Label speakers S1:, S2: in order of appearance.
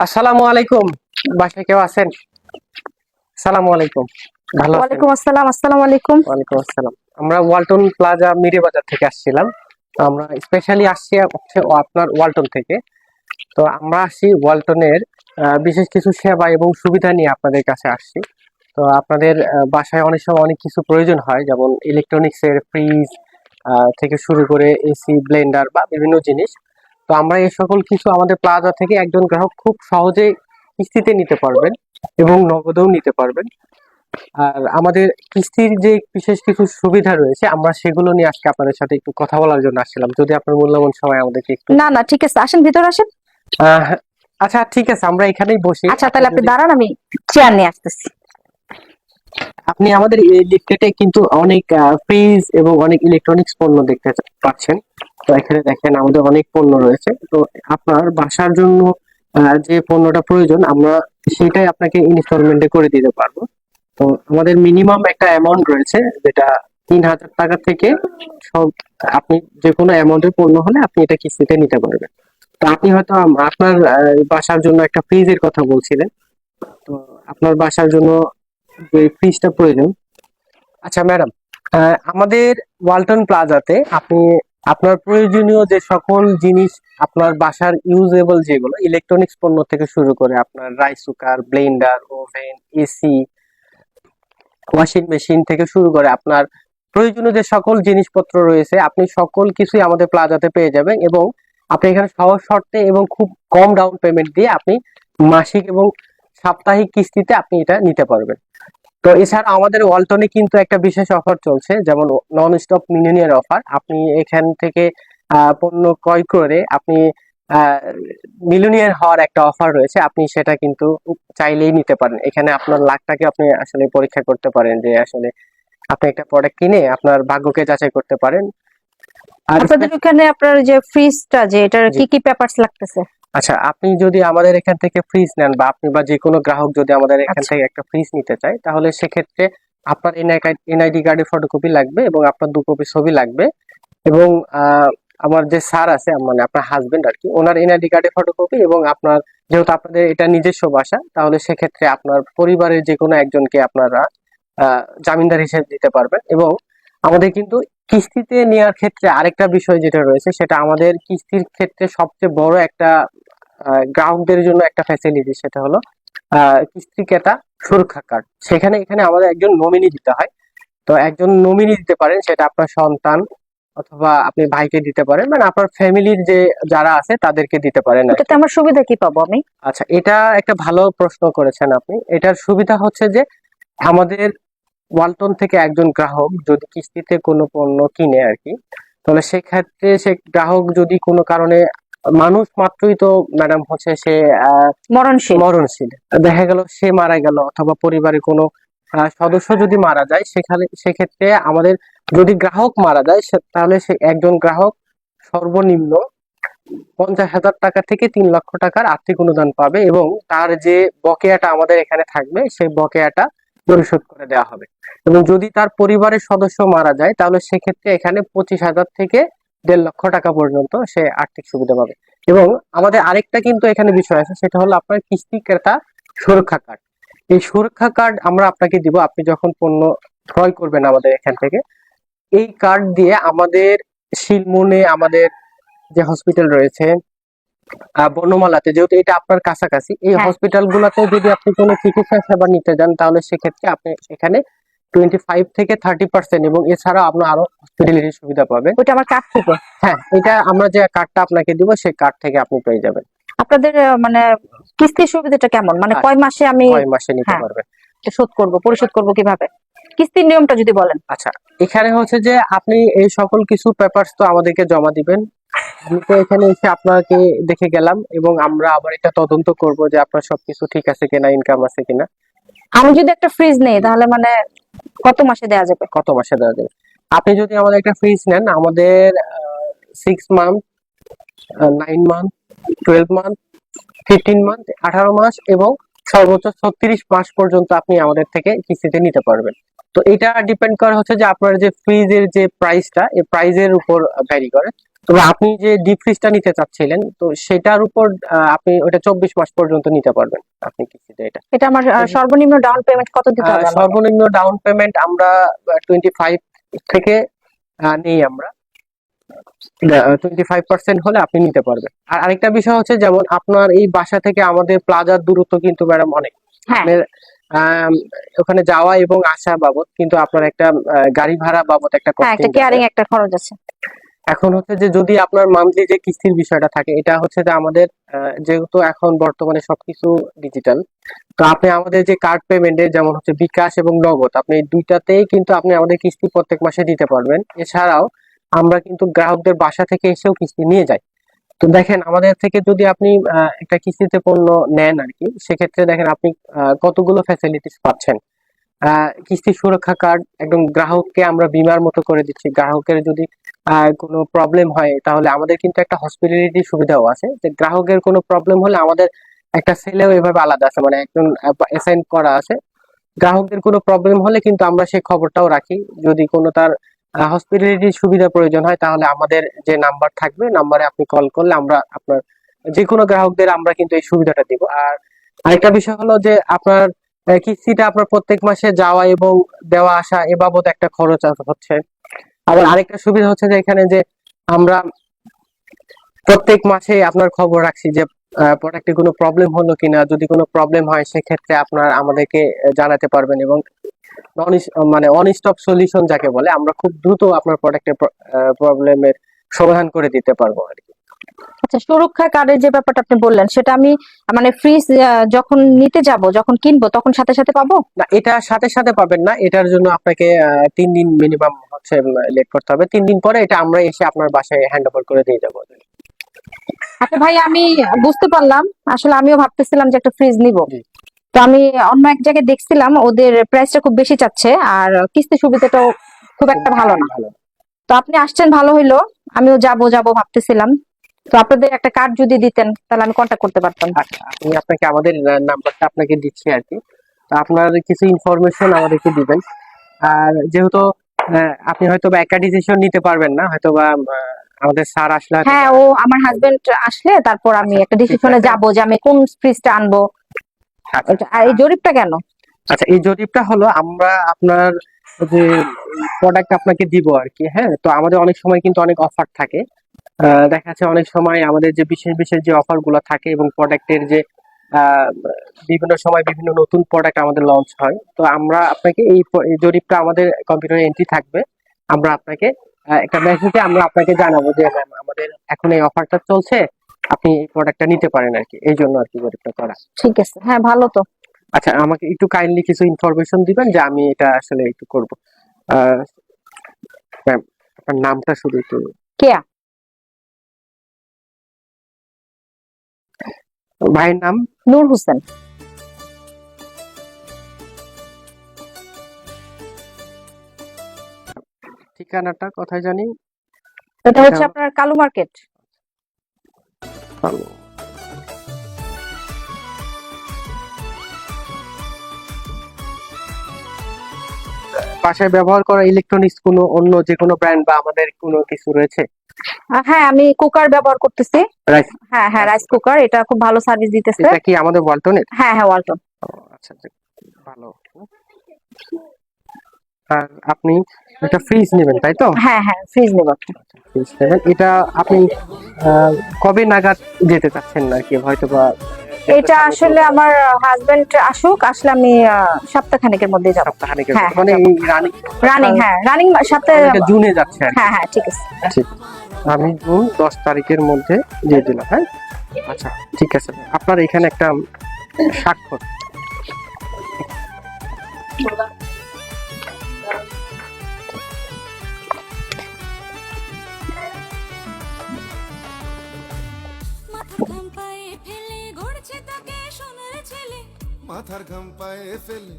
S1: আসসালামু আলাইকুম। বাসায় কেউ আছেন? আসসালামু আলাইকুম। ভালো
S2: ওয়ালাইকুম আসসালাম আসসালামু আলাইকুম।
S1: ওয়ালাইকুম আসসালাম। আমরা ওয়ালটন প্লাজা মিরে বাজার থেকে আসছিলাম। তো আমরা স্পেশালি আসছি আপনার ওয়ালটন থেকে। তো আমরা আসছি ওয়ালটনের বিশেষ কিছু সেবা এবং সুবিধা নিয়ে আপনাদের কাছে আসছি। তো আপনাদের বাসায় অনেক সময় অনেক কিছু প্রয়োজন হয় যেমন ইলেকট্রনিক্স এর ফ্রিজ থেকে শুরু করে এসি ব্লেন্ডার বা বিভিন্ন জিনিস। তো আমরা এই সকল কিছু আমাদের প্লাজা থেকে একজন গ্রাহক খুব সহজে কিস্তিতে নিতে পারবেন এবং নগদেও নিতে পারবেন। আর আমাদের কিস্তির যে বিশেষ কিছু সুবিধা রয়েছে আমরা সেগুলো নিয়ে আজকে আপনাদের সাথে একটু কথা বলার জন্য আসছিলাম। যদি আপনার মূল্যবান সময় আমাদেরকে একটু
S2: না না ঠিক আছে। আসেন ভিতরে আসেন।
S1: আচ্ছা ঠিক আছে আমরা এখানেই বসি।
S2: আচ্ছা তাহলে আপনি দাঁড়ান আমি চেয়ার নিয়ে আসতেছি।
S1: আপনি আমাদের এই লিফটেটে কিন্তু অনেক ফ্রিজ এবং অনেক ইলেকট্রনিক্স পণ্য দেখতে পাচ্ছেন। তো এখানে দেখেন আমাদের অনেক পণ্য রয়েছে। তো আপনার বাসার জন্য যে পণ্যটা প্রয়োজন, আমরা সেটাই আপনাকে ইনস্টলমেন্টে করে দিতে পারব। তো আমাদের মিনিমাম একটা অ্যামাউন্ট রয়েছে, যেটা তিন হাজার টাকা থেকে সব, আপনি যে কোনো অ্যামাউন্টের পণ্য হলে আপনি এটা কিস্তিতে নিতে পারবেন। তো আপনি হয়তো আপনার বাসার জন্য একটা ফ্রিজের কথা বলছিলেন। তো আপনার বাসার জন্য যে ফ্রিজটা প্রয়োজন। আচ্ছা ম্যাডাম আমাদের ওয়ালটন প্লাজাতে আপনি আপনার প্রয়োজনীয় যে সকল জিনিস আপনার বাসার ইউজেবল যেগুলো ইলেকট্রনিক্স পণ্য থেকে শুরু করে আপনার rice cooker blender oven AC washing machine থেকে শুরু করে আপনার প্রয়োজনীয় যে সকল জিনিসপত্র রয়েছে, আপনি সকল কিছুই আমাদের প্লাজাতে পেয়ে যাবেন এবং আপনি এখানে সহজ শর্তে এবং খুব কম ডাউন পেমেন্ট দিয়ে আপনি মাসিক এবং সাপ্তাহিক কিস্তিতে আপনি এটা নিতে পারবেন। তো এছাড়া আমাদের ওয়ালটনে কিন্তু একটা বিশেষ অফার চলছে যেমন নন স্টপ মিলিয়নিয়ার অফার আপনি এখান থেকে পণ্য ক্রয় করে আপনি মিলিয়নিয়ার হওয়ার একটা অফার রয়েছে। আপনি সেটা কিন্তু চাইলেই নিতে পারেন। এখানে আপনার লাখটাকে আপনি আসলে পরীক্ষা করতে পারেন যে আসলে আপনি একটা প্রোডাক্ট কিনে আপনার ভাগ্যকে যাচাই করতে পারেন।
S2: আপনাদের ওখানে আপনার যে ফ্রিজটা যে এটার কি কি পেপারস লাগতেছে?
S1: আচ্ছা আপনি যদি আমাদের এখান থেকে ফ্রিজ নেন বা আপনি বা যে কোনো গ্রাহক যদি আমাদের এখান
S2: আচ্ছা।
S1: থেকে একটা ফ্রিজ নিতে চায় তাহলে সেক্ষেত্রে আপনার এনআইডি কার্ডের ফটোকপি লাগবে এবং আপনার দু কপি ছবি লাগবে এবং আমার যে স্যার আছে মানে আপনার হাজবেন্ড আর কি ওনার এনআইডি কার্ডের ফটোকপি এবং আপনার যেহেতু আপনাদের এটা নিজস্ব বাসা তাহলে সেক্ষেত্রে আপনার পরিবারের যে কোনো একজনকে আপনারা জামিনদার হিসেবে দিতে পারবেন এবং আমাদের কিন্তু কিস্তিতে নেওয়ার ক্ষেত্রে আরেকটা বিষয় যেটা রয়েছে সেটা আমাদের কিস্তির ক্ষেত্রে সবচেয়ে বড় একটা গ্রাহকদের জন্য একটা ফ্যাসিলিটি সেটা হলো কিস্তি ক্রেতা সুরক্ষা কার্ড সেখানে এখানে আমাদের একজন নমিনি দিতে হয়। তো একজন নমিনি দিতে পারেন সেটা আপনার সন্তান অথবা আপনি ভাইকে দিতে পারেন মানে আপনার ফ্যামিলির যে যারা আছে তাদেরকে দিতে পারেন
S2: এটাতে আমার সুবিধা কি পাবো আমি?
S1: আচ্ছা এটা একটা ভালো প্রশ্ন করেছেন আপনি। এটার সুবিধা হচ্ছে যে আমাদের ওয়ালটন থেকে একজন গ্রাহক যদি কিস্তিতে কোনো পণ্য কিনে আর কি তাহলে সেক্ষেত্রে সে গ্রাহক যদি কোনো কারণে মানুষ মাত্রই তো ম্যাডাম হচ্ছে সে
S2: মরণশীল।
S1: মরণশীল। দেখা গেল সে মারা গেল অথবা পরিবারের কোনো সদস্য যদি মারা যায় সেখানে সেক্ষেত্রে আমাদের যদি গ্রাহক মারা যায় তাহলে সে একজন গ্রাহক সর্বনিম্ন পঞ্চাশ হাজার টাকা থেকে তিন লক্ষ টাকার আর্থিক অনুদান পাবে এবং তার যে বকেয়াটা আমাদের এখানে থাকবে সেই বকেয়াটা পরিশোধ করে দেওয়া হবে। এবং যদি তার পরিবারের সদস্য মারা যায় তাহলে সেক্ষেত্রে এখানে পঁচিশ হাজার থেকে দেড় লক্ষ টাকা পর্যন্ত সে আর্থিক সুবিধা পাবে এবং আমাদের আরেকটা কিন্তু এখানে বিষয় আছে সেটা হলো আপনার কিস্তি ক্রেতা সুরক্ষা কার্ড এই সুরক্ষা কার্ড আমরা আপনাকে দিব আপনি যখন পণ্য ক্রয় করবেন আমাদের এখান থেকে এই কার্ড দিয়ে আমাদের শিলমনে আমাদের যে হসপিটাল রয়েছে বনমালাতে যেহেতু এটা আপনার কাছাকাছি এই
S2: হ্যাঁ।
S1: হসপিটাল গুলাতে যদি আপনি কোনো চিকিৎসা সেবা নিতে যান তাহলে সেক্ষেত্রে আপনি এখানে টোয়েন্টি ফাইভ থেকে থার্টি পার্সেন্ট এবং এছাড়া আপনার আরও হসপিটালিটি সুবিধা পাবেন।
S2: ওইটা আমার কার্ড থেকে?
S1: হ্যাঁ এটা আমরা যে কার্ডটা আপনাকে দিব সেই কার্ড থেকে আপনি পেয়ে যাবেন।
S2: আপনাদের মানে কিস্তির সুবিধাটা কেমন? মানে কয় মাসে আমি
S1: ছয় মাসে নিতে
S2: হ্যাঁ।
S1: পারবেন।
S2: শোধ করব পরিশোধ করব কীভাবে? কিস্তির নিয়মটা যদি বলেন।
S1: আচ্ছা এখানে হচ্ছে যে আপনি এই সকল কিছু পেপারস তো আমাদেরকে জমা দিবেন। আমি তো এখানে এসে আপনাকে দেখে গেলাম এবং আমরা আবার এটা তদন্ত করব যে আপনার সবকিছু ঠিক আছে কিনা ইনকাম আছে কিনা।
S2: আমি যদি একটা ফ্রিজ নেই, তাহলে মানে কত মাসে দেওয়া যাবে?
S1: কত মাসে দেওয়া যাবে? আপনি যদি আমাদের একটা ফ্রিজ নেন, আমাদের six month nine month twelve month fifteen month আঠারো মাস এবং সর্বোচ্চ ছত্রিশ মাস পর্যন্ত আপনি আমাদের থেকে কিস্তিতে নিতে পারবেন। তো এটা ডিপেন্ড করে হচ্ছে যে আপনার যে ফ্রিজের যে প্রাইসটা এই প্রাইজের উপর ভ্যারি করে। তবে আপনি যে ডিপ ফ্রিজটা নিতে চাচ্ছিলেন তো সেটার উপর আপনি ওটা চব্বিশ মাস পর্যন্ত নিতে পারবেন। আপনি কিস্তিতে এটা?
S2: এটা আমার সর্বনিম্ন ডাউন পেমেন্ট কত দিতে হবে
S1: সর্বনিম্ন ডাউন পেমেন্ট আমরা টোয়েন্টি ফাইভ থেকে নেই আমরা। টোয়েন্টি ফাইভ পার্সেন্ট হলে আপনি নিতে পারবেন। আর আরেকটা বিষয় হচ্ছে যেমন আপনার এই বাসা থেকে আমাদের প্লাজার দূরত্ব কিন্তু ম্যাডাম অনেক।
S2: হ্যাঁ।
S1: ওখানে যাওয়া এবং আসা বাবদ কিন্তু আপনার একটা গাড়ি ভাড়া বাবদ একটা
S2: হ্যাঁ একটা কেয়ারিং একটা খরচ আছে।
S1: এখন হচ্ছে যে যদি আপনার মান্থলি যে কিস্তির বিষয়টা থাকে এটা হচ্ছে যে আমাদের যেহেতু এখন বর্তমানে সবকিছু ডিজিটাল তো আপনি আমাদের যে কার্ড পেমেন্টের যেমন হচ্ছে বিকাশ এবং নগদ আপনি এই দুইটাতেই কিন্তু আপনি আমাদের কিস্তি প্রত্যেক মাসে দিতে পারবেন। এছাড়াও আমরা কিন্তু গ্রাহকদের বাসা থেকে এসেও কিস্তি নিয়ে যাই। তো দেখেন আমাদের থেকে যদি আপনি একটা কিস্তিতে পণ্য নেন আর কি, সেক্ষেত্রে দেখেন আপনি কতগুলো ফ্যাসিলিটিস পাচ্ছেন। কিস্তি সুরক্ষা কার্ড একদম গ্রাহককে আমরা বিমার মতো করে দিচ্ছি। গ্রাহকের যদি কোনো প্রবলেম হয়, তাহলে আমাদের কিন্তু একটা হসপিটালিটি সুবিধাও আছে। যে গ্রাহকের কোনো প্রবলেম হলে আমাদের একটা সেলেও এভাবে আলাদা আছে। মানে একজন অ্যাসাইন করা আছে। গ্রাহকদের কোনো প্রবলেম হলে কিন্তু আমরা সেই খবরটাও রাখি। যদি কোনো তার হসপিটালিটি সুবিধা প্রয়োজন হয়, তাহলে আমাদের যে নাম্বার থাকবে নাম্বারে আপনি কল করলে আমরা আপনার যে কোনো গ্রাহকদের আমরা কিন্তু এই সুবিধাটা দিব। আর আরেকটা বিষয় হলো যে আপনার কিস্তিটা আপনার প্রত্যেক মাসে যাওয়া এবং দেওয়া আসা এ বাবদ একটা খরচ হচ্ছে। আবার আরেকটা সুবিধা হচ্ছে যে এখানে যে আমরা প্রত্যেক মাসে আপনার খবর রাখছি যে প্রোডাক্টে কোনো প্রবলেম হলো কিনা, যদি কোনো প্রবলেম হয়, সেক্ষেত্রে আপনার আমাদেরকে জানাতে পারবেন এবং মানে অন স্টপ সলিউশন যাকে বলে আমরা খুব দ্রুত আপনার প্রোডাক্টের প্রবলেমের সমাধান করে দিতে পারব আর কি।
S2: আচ্ছা সুরক্ষা কার্ডের যে ব্যাপারটা আপনি বললেন সেটা আমি মানে ফ্রিজ যখন নিতে যাব যখন কিনবো তখন সাথে সাথে পাবো?
S1: না এটা সাথে সাথে পাবেন না এটার জন্য আপনাকে তিন দিন মিনিমাম হচ্ছে লেট করতে হবে। তিন দিন পরে এটা আমরা এসে আপনার বাসায় হ্যান্ড ওভার করে দিয়ে যাব।
S2: আচ্ছা ভাই আমি বুঝতে পারলাম। আসলে আমিও ভাবতেছিলাম যে একটা ফ্রিজ নিব। তো আমি অন্য এক জায়গায় দেখছিলাম ওদের প্রাইসটা খুব বেশি চাচ্ছে আর কিস্তি সুবিধাটাও খুব একটা ভালো না। তো আপনি আসছেন ভালো হইল আমিও যাব যাব ভাবতেছিলাম। তো আপনাদের একটা কার্ড যদি দিতেন তাহলে আমি কন্ট্যাক্ট করতে পারতাম।
S1: আচ্ছা আমি আপনাকে আমাদের নাম্বারটা আপনাকে দিচ্ছি আর কি। তো আপনার কিছু ইনফরমেশন আমাদেরকে দিবেন। আর যেহেতু আপনি হয়তো বা একা ডিসিশন নিতে পারবেন না হয়তো বা আমাদের স্যার আসলে
S2: হ্যাঁ ও আমার হাজবেন্ড আসলে তারপর আমি একটা ডিসিশনে যাব যে আমি কোন ফ্রিজটা আনব।
S1: আচ্ছা,
S2: আর এই জরিপটা কেন?
S1: আচ্ছা এই জরিপটা হলো আমরা আপনার যে প্রোডাক্ট আপনাকে দিব আর কি হ্যাঁ? তো আমাদের অনেক সময় কিন্তু অনেক অফার থাকে। দেখা যাচ্ছে অনেক সময় আমাদের যে বিশেষ বিশেষ যে অফারগুলো থাকে এবং প্রোডাক্টের যে আহ, বিভিন্ন সময় বিভিন্ন নতুন প্রোডাক্ট আমাদের লঞ্চ হয় তো আমরা আপনাকে এই জরিপটা আমাদের কম্পিউটারে এন্ট্রি থাকবে। আমরা আপনাকে একটা মেসেজে আমরা আপনাকে জানাব যে ম্যাম আমাদের এখন এই অফারটা চলছে আপনি এই প্রোডাক্টটা নিতে পারেন আর কি এই জন্য আর কি জরিপটা করা।
S2: ঠিক আছে। হ্যাঁ ভালো তো।
S1: আচ্ছা আমাকে একটু কাইন্ডলি কিছু ইনফরমেশন দিবেন যে আমি এটা আসলে একটু করব। ম্যাম আপনার নামটা শুধু একটু
S2: কেয়া।
S1: ভাইয়ের নাম?
S2: নূর হোসেন।
S1: ঠিকানাটা কোথায় জানি?
S2: এটা হচ্ছে আপনার কালু মার্কেট।
S1: ভালো। বাসায় ব্যবহার করা ইলেকট্রনিক্স কোনো অন্য যে কোনো ব্র্যান্ড বা আমাদের কোনো কিছু রয়েছে?
S2: হ্যাঁ আমি কুকার ব্যবহার করতেছি।
S1: রাইস
S2: হ্যাঁ হ্যাঁ রাইস কুকার এটা খুব ভালো সার্ভিস দিতেছে।
S1: এটা কি আমাদের ওয়ালটনের
S2: হ্যাঁ হ্যাঁ ওয়ালটন
S1: আচ্ছা আচ্ছা, ভালো। আর আপনি একটা ফ্রিজ নেবেন তাই তো?
S2: হ্যাঁ হ্যাঁ ফ্রিজ নেব
S1: ফ্রিজ নেবেন। এটা আপনি কবে নাগাদ যেতে চাচ্ছেন আর কি? হয়তো বা
S2: এটা আসলে আমার হাজবেন্ড আসুক আসলে আমি সপ্তাহখানেকের মধ্যে যাব।
S1: সপ্তাহখানেকের
S2: হ্যাঁ।
S1: মানে রানিং
S2: রানিং হ্যাঁ রানিং সপ্তাহে
S1: জুনে যাচ্ছে
S2: হ্যাঁ হ্যাঁ ঠিক আছে।
S1: ঠিক আমি জুন দশ তারিখের মধ্যে দিয়ে দিলাম হ্যাঁ? আচ্ছা ঠিক আছে। আপনার এখানে একটা স্বাক্ষর।
S3: মাথার ঘাম পায়ে ফেলে